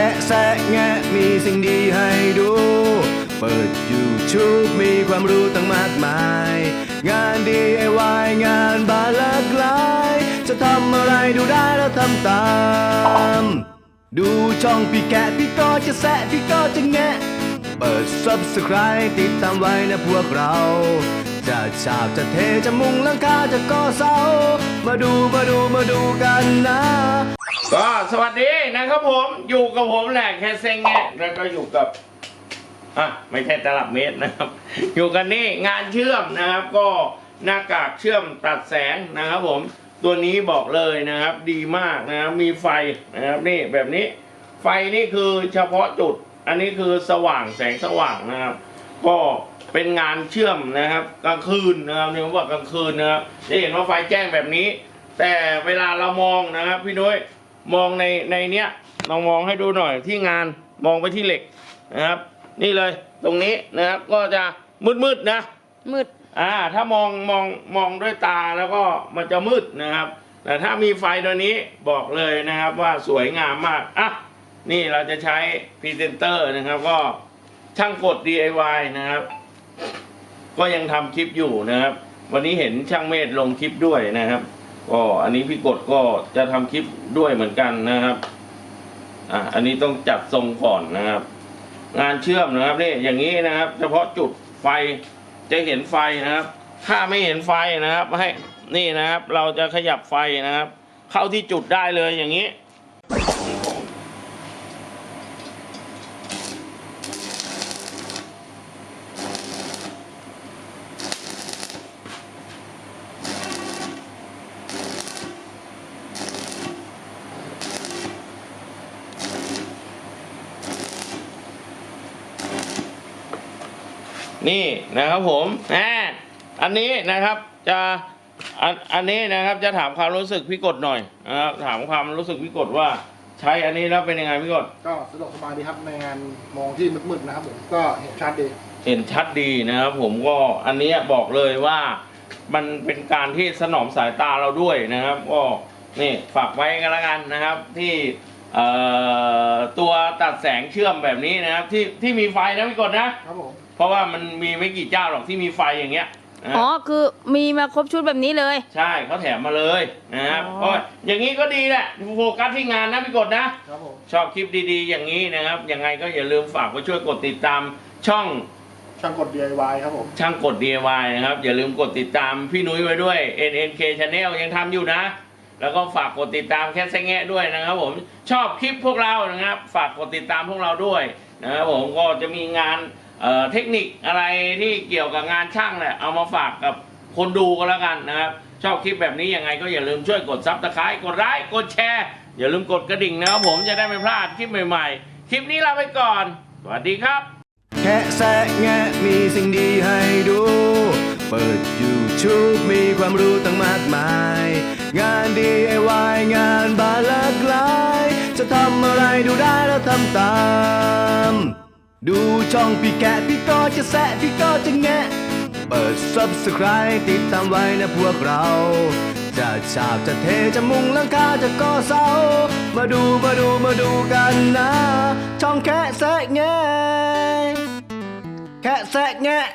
ค่แซะแงะมีสิ่งดีให้ดู เปิด YouTube มีความรู้ตั้งมากมาย งาน DIY งานบานหลากหลาย จะทำอะไรดูได้แล้วทำตาม ดูช่องพี่แกะพี่ก็จะแซะพี่ก็จะแงะ เปิด Subscribe ติดตามไว้นะพวกเรา จะฉาบจะเทจะมุงหลังคาจะก่อเสา มาดูมาดูมาดูกันนะ ก็สวัสดีนะครับผมอยู่กับผมแหละแค่เซ็งแงแล้วก็อยู่กับอะไม่ใช่ตลับเมตรนะครับ อยู่กันนี่งานเชื่อมนะครับ ก็หน้ากากเชื่อมตัดแสงนะครับผมตัวนี้บอกเลยนะครับ ดีมากนะครับมีไฟนะครับนี่แบบนี้ ไฟนี่คือเฉพาะจุด อันนี้คือสว่างแสงสว่างนะครับ ก็เป็นงานเชื่อมนะครับกลางคืนนะครับเนี่ยผมบอกกลางคืนนะครับจะเห็นว่าไฟแจ้งแบบนี้ แต่เวลาเรามองนะครับ พี่นุ้ย มองในในเนี้ยลองมองให้ดูหน่อยที่งานมองไปที่เหล็กนะครับ นี่เลยตรงนี้นะครับก็จะมืดๆนะ มืดอ่าถ้ามองมองมองด้วยตาแล้วก็มันจะมืดนะครับ แต่ถ้ามีไฟตัวนี้บอกเลยนะครับว่าสวยงามมากอะนี่เราจะใช้พรีเซนเตอร์นะครับ ก็ช่างกด DIY นะครับ ก็ยังทำคลิปอยู่นะครับ วันนี้เห็นช่างเมธลงคลิปด้วยนะครับ ก็อันนี้พี่กดก็จะทำคลิปด้วยเหมือนกันนะครับ อะอันนี้ต้องจัดทรงก่อนนะครับ งานเชื่อมนะครับนี่อย่างนี้นะครับ เฉพาะจุดไฟจะเห็นไฟนะครับ ถ้าไม่เห็นไฟนะครับให้นี่นะครับ เราจะขยับไฟนะครับ เข้าที่จุดได้เลยอย่างนี้ นี่นะครับผมแหมอันนี้นะครับจะอันอันนี้นะครับจะถามความรู้สึกพี่กดหน่อยนะครับถามความรู้สึกพี่กดว่า ใช้อันนี้แล้วเป็นยังไงพี่กดก็สะดวกสบายดีครับในงานมองที่มืดๆนะครับผมก็เห็นชัดดีเห็นชัดดีนะครับผมก็อันนี้บอกเลยว่ามันเป็นการที่สนอมสายตาเราด้วยนะครับก็นี่ฝากไว้กันแล้วกันนะครับที่เอ่อตัวตัดแสงเชื่อมแบบนี้นะครับที่ที่มีไฟนะพี่กดนะครับผม เพราะว่ามันมีไม่กี่เจ้าหรอกที่มีไฟอย่างเงี้ยนะอ๋อ คือมีมาครบชุดแบบนี้เลย ใช่เขาแถมมาเลยนะครับอ๋อเพราะอย่างนี้ก็ดีแหละโฟกัสที่งานนะพี่กดนะ ครับผม ชอบคลิปดีๆ อย่างนี้นะครับ ยังไงก็อย่าลืมฝากไปช่วยกดติดตามช่อง ช่างกด DIY ครับผม ช่างกด DIY นะครับ อย่าลืมกดติดตามพี่นุ้ยไว้ด้วย NNK Channel ยังทำอยู่นะ แล้วก็ฝากกดติดตามแค่แซงแงะด้วยนะครับผมชอบคลิปพวกเรานะครับ ฝากกดติดตามพวกเราด้วยนะครับผมก็จะมีงาน เอ่อเทคนิคอะไรที่เกี่ยวกับงานช่างแหละเอามาฝากกับคนดูก็แล้วกันนะครับ ชอบคลิปแบบนี้ยังไงก็อย่าลืมช่วยกดซับสไครต์กดไลค์กดแชร์ อย่าลืมกดกระดิ่งนะครับผมจะได้ไม่พลาดคลิปใหม่ๆ คลิปนี้ลาไปก่อน สวัสดีครับ แค่แซะแงะมีสิ่งดีให้ดู เปิด YouTube มีความรู้ตั้งมากมาย งาน DIY งานบานหลากหลาย จะทำอะไรดูได้แล้วทำตาม ดูช่องพี่แกะพี่ก็จะแซะพี่ก็จะแงะ เปิด Subscribe ติดตามไว้นะพวกเรา จะฉาบจะเทจะมุงหลังคาจะก่อเสา มาดูมาดูมาดูกันนะ ช่องแค่แซะแงะแค่แซะแงะ